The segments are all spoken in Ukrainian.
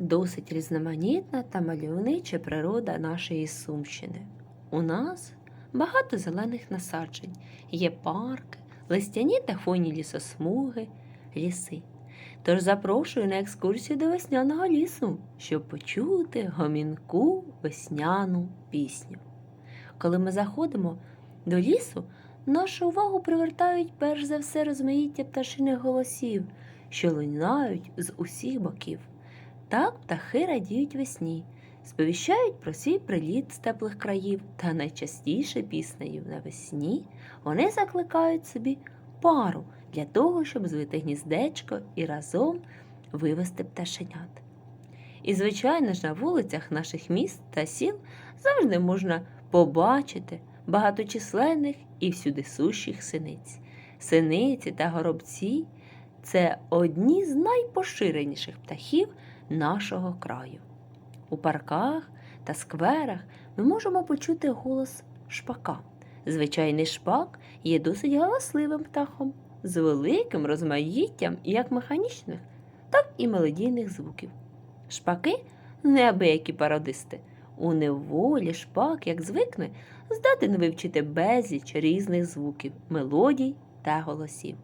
Досить різноманітна та мальовнича природа нашої Сумщини. У нас багато зелених насаджень, є парки, листяні та хвойні лісосмуги, ліси. Тож запрошую на екскурсію до весняного лісу, щоб почути гомінку весняну пісню. Коли ми заходимо до лісу, нашу увагу привертають перш за все розмаїття пташиних голосів, що лунають з усіх боків. Так птахи радіють весні, сповіщають про свій приліт з теплих країв, та найчастіше піснею навесні вони закликають собі пару для того, щоб звити гніздечко і разом вивести пташенят. І, звичайно ж, на вулицях наших міст та сіл завжди можна побачити багаточисленних і всюди сущих синиць. Синиці та горобці це одні з найпоширеніших птахів нашого краю. У парках та скверах ми можемо почути голос шпака. Звичайний шпак є досить галасливим птахом з великим розмаїттям як механічних, так і мелодійних звуків. Шпаки неабиякі пародисти. У неволі шпак, як звикне, здатен вивчити безліч різних звуків, мелодій та голосів.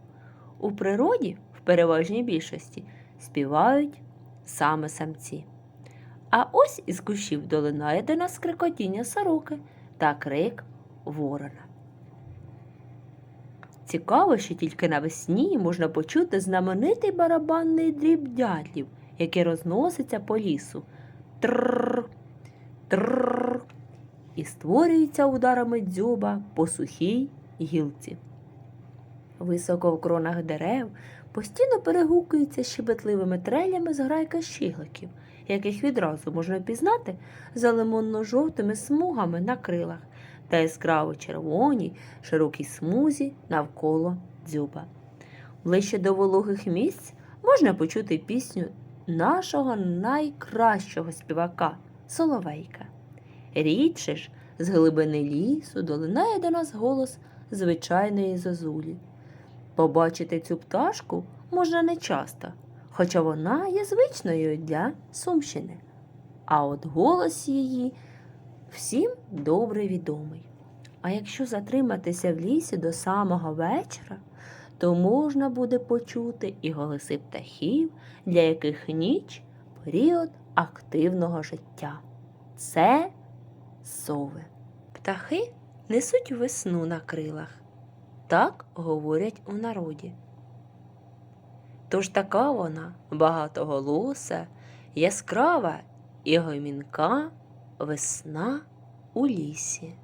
У природі, в переважній більшості, співають саме самці. А ось із кущів долинає до нас крикотіння сороки та крик ворона. Цікаво, що тільки навесні можна почути знаменитий барабанний дріб дятлів, який розноситься по лісу. Трррр, трррр, і створюється ударами дзьоба по сухій гілці. Високо в кронах дерев постійно перегукується щебетливими трелями зграйка щігликів, яких відразу можна пізнати за лимонно-жовтими смугами на крилах та яскраво червоній широкій смузі навколо дзьоба. Ближче до вологих місць можна почути пісню нашого найкращого співака Соловейка. Рідше ж з глибини лісу долинає до нас голос звичайної зозулі. Побачити цю пташку можна не часто, хоча вона є звичною для Сумщини. А от голос її всім добре відомий. А якщо затриматися в лісі до самого вечора, то можна буде почути і голоси птахів, для яких ніч період активного життя. Це сови. Птахи несуть весну на крилах. Так говорять у народі. Тож така вона багатоголоса, яскрава і гомінка весна у лісі.